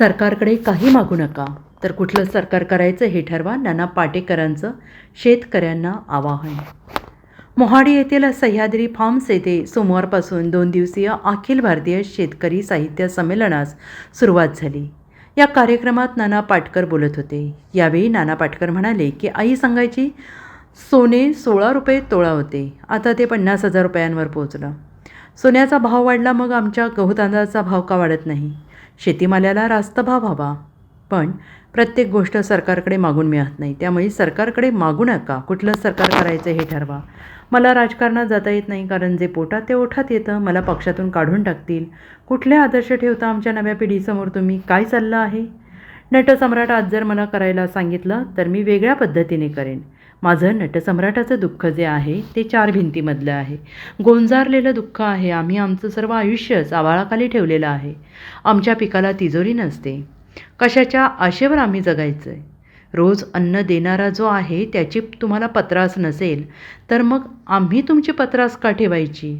सरकारकडे काही मागू नका. तर कुठलं सरकार करायचं हे ठरवा नाना पाटेकरांचं शेतकऱ्यांना आवाहन. मोहाडी येथील सह्याद्री फार्म्स येथे सोमवारपासून दोन दिवसीय अखिल भारतीय शेतकरी साहित्य संमेलनास सुरुवात झाली. या कार्यक्रमात नाना पाटकर बोलत होते. यावेळी नाना पाटकर म्हणाले की आई सांगायची सोने सोळा रुपये तोळा होते. आता ते पन्नास हजार रुपयांवर पोहोचलं. सोन्याचा भाव वाढला मग आमच्या गहू तांदळाचा भाव का वाढत नाही? शेतीमाल्याला रास्त भाव हवा पण प्रत्येक गोष्ट सरकारकडे मागून मिळत नाही. त्यामुळे सरकारकडे मागू नका. कुठलं सरकार करायचं हे ठरवा. मला राजकारणात जाता येत नाही कारण जे पोटात ते ओठात येतं. मला पक्षातून काढून टाकतील. कुठले आदर्श ठेवता आमच्या नव्या पिढीसमोर तुम्ही काय चाललं आहे? नटसम्राट आज जर मला करायला सांगितलं तर मी वेगळ्या पद्धतीने करेन. माझं नटसम्राटाचं दुःख जे आहे ते चार भिंतीमधलं आहे. गोंजारलेलं दुःख आहे आम्ही आमचं सर्व आयुष्यच आवाळाखाली ठेवलेलं आहे. आमच्या पिकाला तिजोरी नसते. कशाच्या आशेवर आम्ही जगायचं आहे रोज अन्न देणारा जो आहे त्याची तुम्हाला पत्रास नसेल तर मग आम्ही तुमची पत्रास का ठेवायची?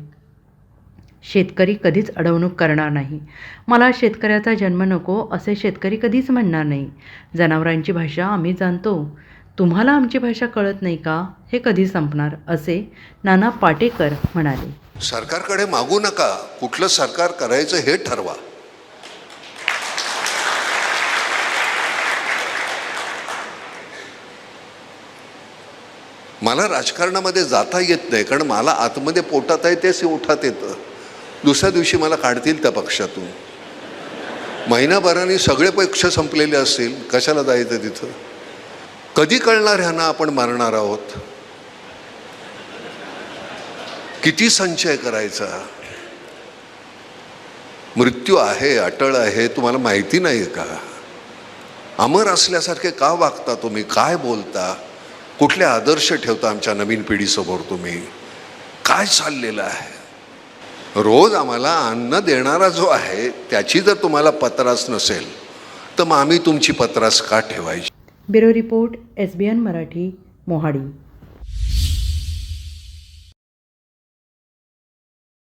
शेतकरी कधीच अडवणूक करणार नाही. मला शेतकऱ्याचा जन्म नको असे शेतकरी कधीच म्हणणार नाही. जनावरांची भाषा आम्ही जाणतो. तुम्हाला आमची भाषा कळत नाही का? हे कधी संपणार? असे नाना पाटेकर म्हणाले. सरकारकडे मागू नका. कुठलं सरकार करायचं हे ठरवा. मला राजकारणामध्ये जाता येत नाही कारण मला आतमध्ये पोटात आहे तेच ओठात येतं. दुसऱ्या दिवशी मला काढतील त्या पक्षातून. महिनाभराने सगळे पक्ष संपलेले असतील. कशाला जायचं तिथं? कधी कळणार ह्यांना आपण मारणार आहोत? किती संचय करायचा? मृत्यू आहे अटळ आहे तुम्हाला माहिती नाही का? अमर असल्यासारखे का वागता तुम्ही? काय बोलता? कुठले आदर्श ठेवता आमच्या नवीन पिढीसमोर तुम्ही? काय चाललेलं आहे? रोज आम्हाला अन्न देणारा जो आहे त्याची जर तुम्हाला पत्रास नसेल तर मग आम्ही तुमची पत्रास का ठेवायची? Bureau report S B N Marathi Mohadi.